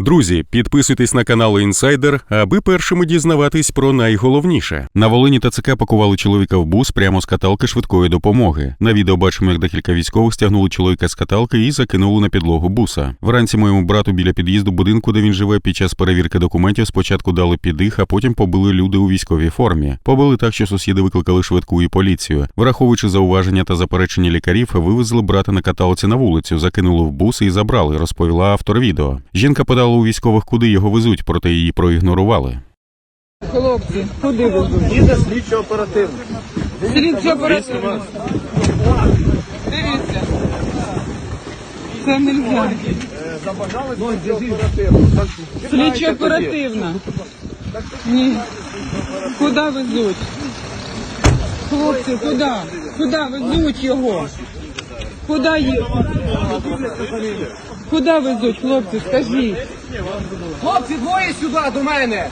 Друзі, підписуйтесь на канал Інсайдер, аби першими дізнаватись про найголовніше. На Волині ТЦК пакували чоловіка в бус прямо з каталки швидкої допомоги. На відео бачимо, як декілька військових стягнули чоловіка з каталки і закинули на підлогу буса. Вранці моєму брату біля під'їзду будинку, де він живе, під час перевірки документів спочатку дали підих, а потім побили люди у військовій формі. Побили так, що сусіди викликали швидку і поліцію. Враховуючи зауваження та заперечення лікарів, вивезли брата на каталці на вулицю, закинули в бус і забрали, розповіла автор відео. Жінка подала у військових, куди його везуть, проте її проігнорували. Хлопці, куди везуть? Їде слідчо оперативно. Слідчо оперативно. Дивіться. Це нельзя. Забажали слідчо оперативно. Слідчо оперативно. Ні. Куди везуть? Хлопці, куди? Куди везуть його? Куди їх? Куди везуть, хлопці, скажіть? Хлопці, двоє сюди до мене.